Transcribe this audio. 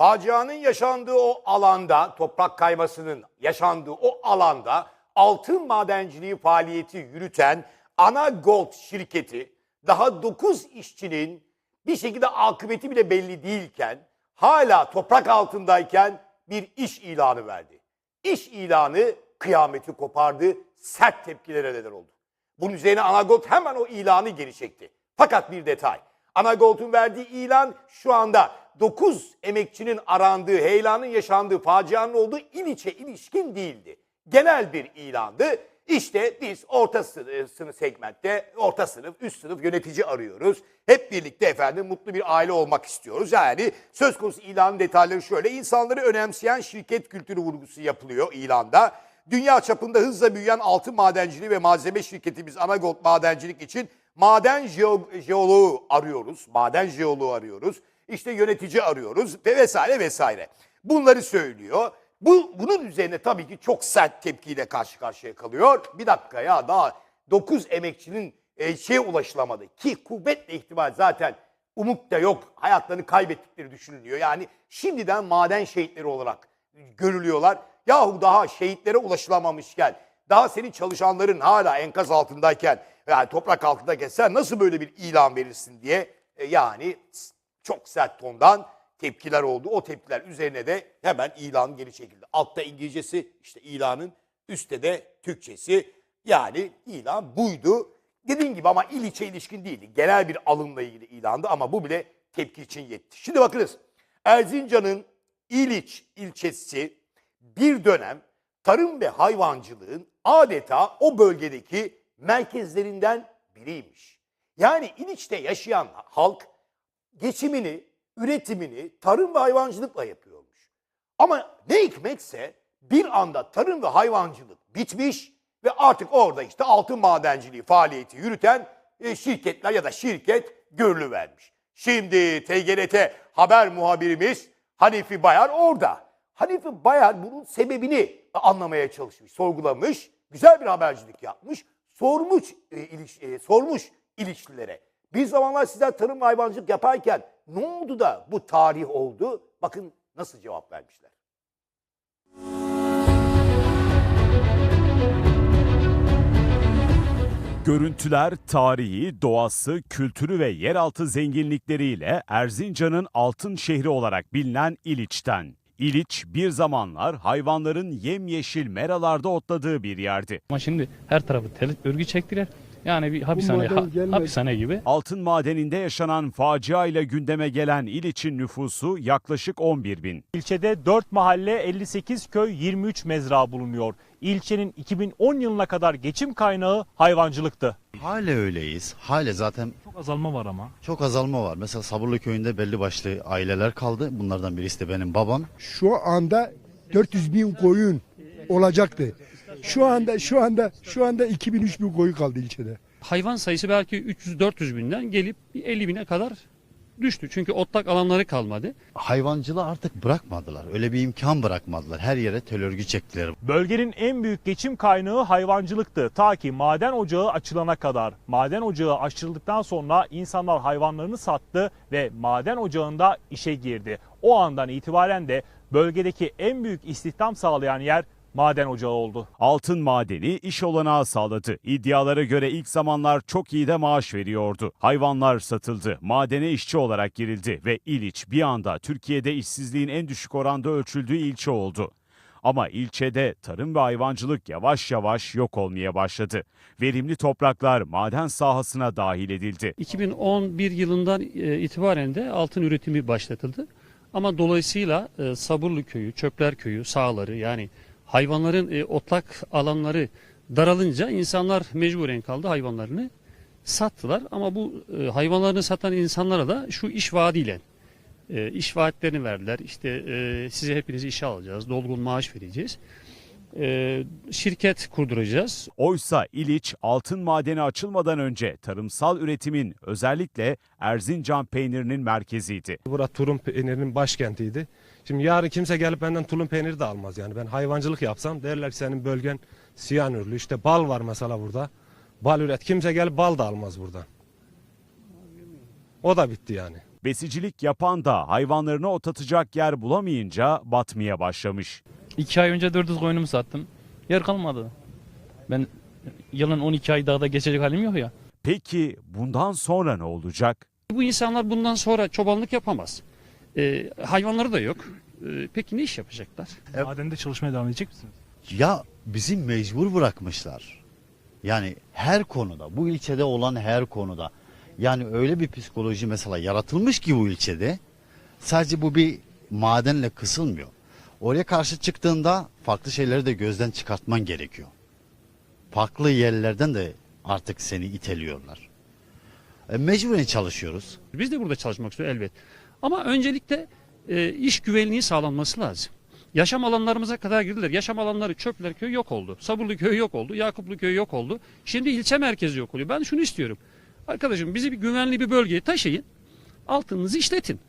Facianın yaşandığı o alanda, toprak kaymasının yaşandığı o alanda altın madenciliği faaliyeti yürüten Ana Gold şirketi daha 9 işçinin bir şekilde akıbeti bile belli değilken hala toprak altındayken bir iş ilanı verdi. İş ilanı kıyameti kopardı, sert tepkilere neden oldu. Bunun üzerine Anagold hemen o ilanı geri çekti. Fakat bir detay. Anagold'un verdiği ilan şu anda 9 emekçinin arandığı, heyelanın yaşandığı, facianın olduğu İliç'e ilişkin değildi. Genel bir ilandı. İşte biz orta sınıf, sınıf segmentte, orta sınıf, üst sınıf yönetici arıyoruz. Hep birlikte efendim mutlu bir aile olmak istiyoruz. Yani söz konusu ilanın detayları şöyle. İnsanları önemseyen şirket kültürü vurgusu yapılıyor ilanda. Dünya çapında hızla büyüyen altın madenciliği ve malzeme şirketimiz Anagold Madencilik için maden jeo- jeoloğu arıyoruz. Maden jeoloğu arıyoruz. İşte yönetici arıyoruz ve vesaire vesaire. Bunları söylüyor. Bu, bunun üzerine tabii ki çok sert tepkiyle karşı karşıya kalıyor. Bir dakika ya daha 9 emekçinin e, şeye ulaşılamadı ki kuvvetle ihtimal zaten umut da yok. Hayatlarını kaybettikleri düşünülüyor. Yani şimdiden maden şehitleri olarak görülüyorlar. Yahu daha şehitlere ulaşılamamışken, daha senin çalışanların hala enkaz altındayken, yani toprak altındayken sen nasıl böyle bir ilan verirsin diye e, yani çok sert tondan tepkiler oldu. O tepkiler üzerine de hemen ilan geri çekildi. Altta İngilizcesi işte ilanın, üstte de Türkçesi. Yani ilan buydu. Dediğim gibi ama İliç'e ilişkin değildi. Genel bir alımla ilgili ilandı ama bu bile tepki için yetti. Şimdi bakınız Erzincan'ın İliç ilçesi bir dönem tarım ve hayvancılığın adeta o bölgedeki merkezlerinden biriymiş. Yani İliç'te yaşayan halk geçimini, üretimini tarım ve hayvancılıkla yapıyormuş. Ama ne hikmetse bir anda tarım ve hayvancılık bitmiş ve artık orada işte altın madenciliği faaliyeti yürüten e, şirketler ya da şirket görülüvermiş. Şimdi TGRT haber muhabirimiz Hanifi Bayar orada. Hanifi Bayar bunun sebebini anlamaya çalışmış, sorgulamış, güzel bir habercilik yapmış, sormuş e, iliş, e, sormuş ilişkilere. Bir zamanlar sizler tarım hayvancılık yaparken ne oldu da bu tarih oldu? Bakın nasıl cevap vermişler. Görüntüler tarihi, doğası, kültürü ve yeraltı zenginlikleriyle Erzincan'ın altın şehri olarak bilinen İliç'ten. İliç bir zamanlar hayvanların yemyeşil meralarda otladığı bir yerdi. Ama şimdi her tarafı tel örgü çektiler. Yani bir hapishane, ha- gelmedi. hapishane gibi. Altın madeninde yaşanan facia ile gündeme gelen İliç'in nüfusu yaklaşık 11 bin. İlçede 4 mahalle, 58 köy, 23 mezra bulunuyor. İlçenin 2010 yılına kadar geçim kaynağı hayvancılıktı. Hala öyleyiz. Hala zaten Çok azalma var ama. çok azalma var. Mesela Sabırlı köyünde belli başlı aileler kaldı. Bunlardan birisi de benim babam. Şu anda 400 bin koyun olacaktı. Şu anda şu anda şu anda 2000 3000 koyun kaldı ilçede. Hayvan sayısı belki 300-400 binden gelip bir 50 bine kadar düştü. Çünkü otlak alanları kalmadı. Hayvancılığı artık bırakmadılar. Öyle bir imkan bırakmadılar. Her yere tel örgü çektiler. Bölgenin en büyük geçim kaynağı hayvancılıktı ta ki maden ocağı açılana kadar. Maden ocağı açıldıktan sonra insanlar hayvanlarını sattı ve maden ocağında işe girdi. O andan itibaren de bölgedeki en büyük istihdam sağlayan yer maden ocağı oldu. Altın madeni iş olanağı sağladı. İddialara göre ilk zamanlar çok iyi de maaş veriyordu. Hayvanlar satıldı, madene işçi olarak girildi ve İliç bir anda Türkiye'de işsizliğin en düşük oranda ölçüldüğü ilçe oldu. Ama ilçede tarım ve hayvancılık yavaş yavaş yok olmaya başladı. Verimli topraklar maden sahasına dahil edildi. 2011 yılından e, itibaren de altın üretimi başlatıldı. Ama dolayısıyla e, Sabırlı köyü, Çöpler köyü, sahaları yani hayvanların e, otlak alanları daralınca insanlar mecburen kaldı hayvanlarını sattılar. Ama bu e, hayvanlarını satan insanlara da şu iş vaadiyle e, iş vaatlerini verdiler. İşte e, size hepinizi işe alacağız, dolgun maaş vereceğiz. E, şirket kurduracağız. Oysa İliç altın madeni açılmadan önce tarımsal üretimin özellikle Erzincan peynirinin merkeziydi. Bura tulum peynirinin başkentiydi. Şimdi yarın kimse gelip benden tulum peyniri de almaz yani. Ben hayvancılık yapsam derler ki senin bölgen siyanürlü. İşte bal var mesela burada. Bal üret. Kimse gelip bal da almaz buradan. O da bitti yani. Besicilik yapan da hayvanlarını otlatacak yer bulamayınca batmaya başlamış. İki ay önce 400 koyunumu sattım. Yer kalmadı. Ben yılın 12 ay dağda geçecek halim yok ya. Peki bundan sonra ne olacak? Bu insanlar bundan sonra çobanlık yapamaz. E, hayvanları da yok. E, peki ne iş yapacaklar? Madende çalışmaya devam edecek misiniz? Ya bizi mecbur bırakmışlar. Yani her konuda, bu ilçede olan her konuda. Yani öyle bir psikoloji mesela yaratılmış ki bu ilçede. Sadece bu bir madenle kısılmıyor. Oraya karşı çıktığında farklı şeyleri de gözden çıkartman gerekiyor. Farklı yerlerden de artık seni iteliyorlar. E, mecburen çalışıyoruz. Biz de burada çalışmak istiyoruz elbet. Ama öncelikle e, iş güvenliği sağlanması lazım. Yaşam alanlarımıza kadar girdiler. Yaşam alanları Çöpler Köyü yok oldu. Sabırlı Köyü yok oldu. Yakuplu Köyü yok oldu. Şimdi ilçe merkezi yok oluyor. Ben şunu istiyorum. Arkadaşım bizi bir güvenli bir bölgeye taşıyın. Altınınızı işletin.